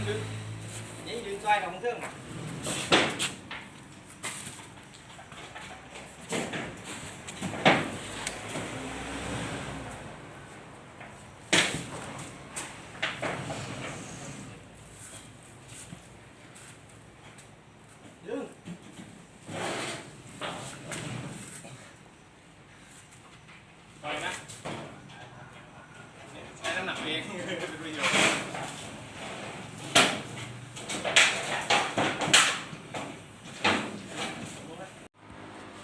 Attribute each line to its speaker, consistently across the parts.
Speaker 1: ดึงดึงนี่ดึงซอยของเครื่องน่ะดึงซอยนะใช้น้ำหนักเองเป็นประโยชน์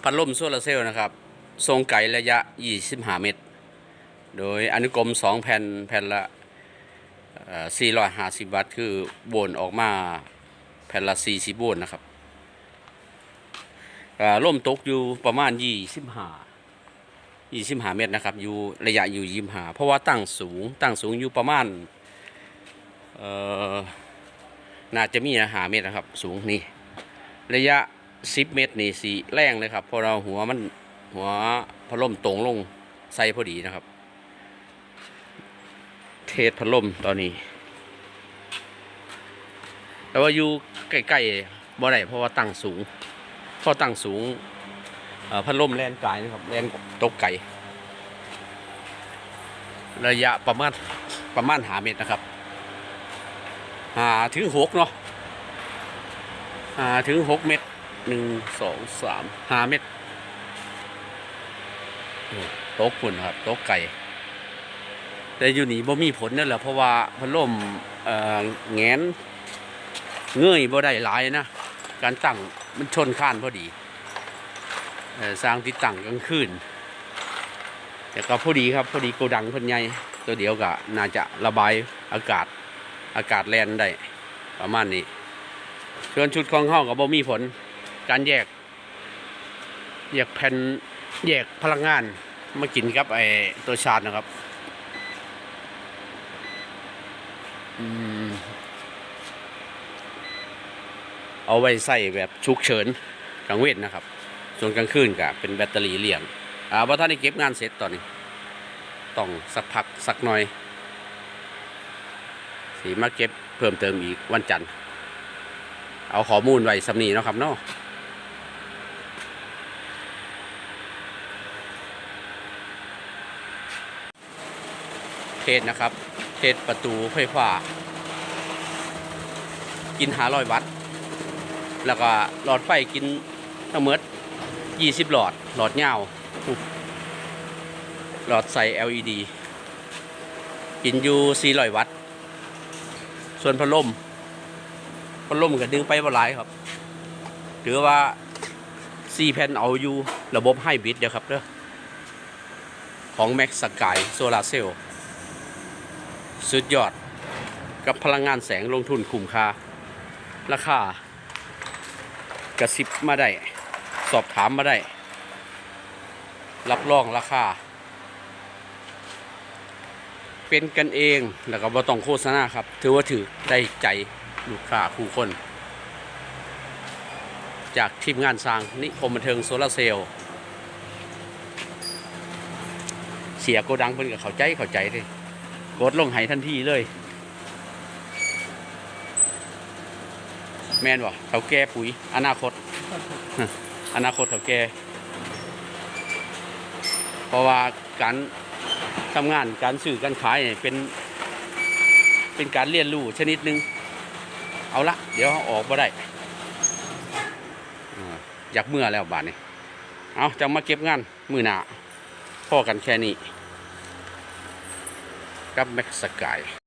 Speaker 2: พัดลมโซลาร์เซลล์นะครับ ทรงไกลระยะ 25 เมตร โดยอนุกรม 2 แผ่นแผ่นละ 450 วัตต์ คือโวนออกมาแผ่นละ 40 โวลต์นะครับอ่าล่มตกอยู่ประมาณ 25 25 เมตรนะครับ อยู่ระยะอยู่ 25 เพราะว่าตั้งสูง ตั้งสูงอยู่ประมาณน่าจะมีหาเมตรนะครับ สูงนี่ ระยะ 10เมตรนี่สีแรงเลยครับพอเราหัวมันหัวพัดลมตรงลงใส่พอดีนะครับ เทสพัดลมตอนนี้ แต่ว่าอยู่ใกล้ๆบ่ได้เพราะว่าตั้งสูงพราะตั้งสูงพัดลมแลนไกลนะครับแลนตกไก่ระยะประมาณประมาณหาเมตรนะครับหาถึงหกเนาะหาถึงหกเมตร หนึ่งสองสามห้าเม็ดโต๊ะฝุ่นครับโต๊ะไก่ แต่อยู่นี่บ่มีผลนั่นแหละเพราะว่าพัดลมแงนเงยบ่ได้หลายนะ การตั้งมันชนข้านพอดีสร้างที่ตั้งกลางคืนแต่ก็พอดีครับพอดีโกดังพิ่นใหญ่ตัวเดียวก็น่าจะระบายอากาศอากาศแลนได้ประมาณนี้ส่วนชุดของห้องก็บ่มีผล การแยก แยกแผ่นแยกพลังงานมากินกับไอตัวชาร์จนะครับอเอาไว้ใส่แบบฉุกเฉินกลางเวทนะครับ ส่วนกลางคืนก็เป็นแบตเตอรี่เหลี่ยงอ่าว่าท่านได้เก็บงานเสร็จตอนนี้ ต้องสักพักสักหน่อย สีมาเก็บเพิ่มเติมอีกวันจันทร์ เอาข้อมูลไว้สำนีเนาะครับเนาะ เทศนะครับ เทศประตูไฟฟ้า กินหาร้อยวัตต์ แล้วก็หลอดไฟกินทั้งหมด20หลอด หลอดยาหลอดใส่ LED กินอยู่400วัตต์ ส่วนพัดลมพัดลมก็ดึงไปบ่หลายครับ ถือว่า4แผ่นเอาอยู่ระบบไฮบริดเดียวครับเด้อของ Max Sky Solar Cell สุดยอดกับพลังงานแสงลงทุนคุ้มค่า ราคากระซิบมาได้ สอบถามมาได้ รับรองราคา เป็นกันเองแล้วก็บ่ต้องโฆษณาครับ ถือว่าถือได้ใจลูกค้าคู่คน จากทีมงานสร้างนิคมบันเทิงโซลาร์เซลล์เสียโกดังเพิ่นกับเข้าใจเข้าใจเลย กดลงให้ทันทีเลย แมนบ่เท่าแก่ปุ๋ย อนาคต อนาคตเท่าแก่เพราะว่าการทำงานการสื่อการขายเนี่ยเป็น เป็นการเรียนรู้ชนิดหนึ่งเอาละ เดี๋ยวออกมาได้อ่าอยากเมื่อแล้วบาทนี้เอาจะมาเก็บงานมือหนาพ่อกันแค่นี้ กับแม็กสกาย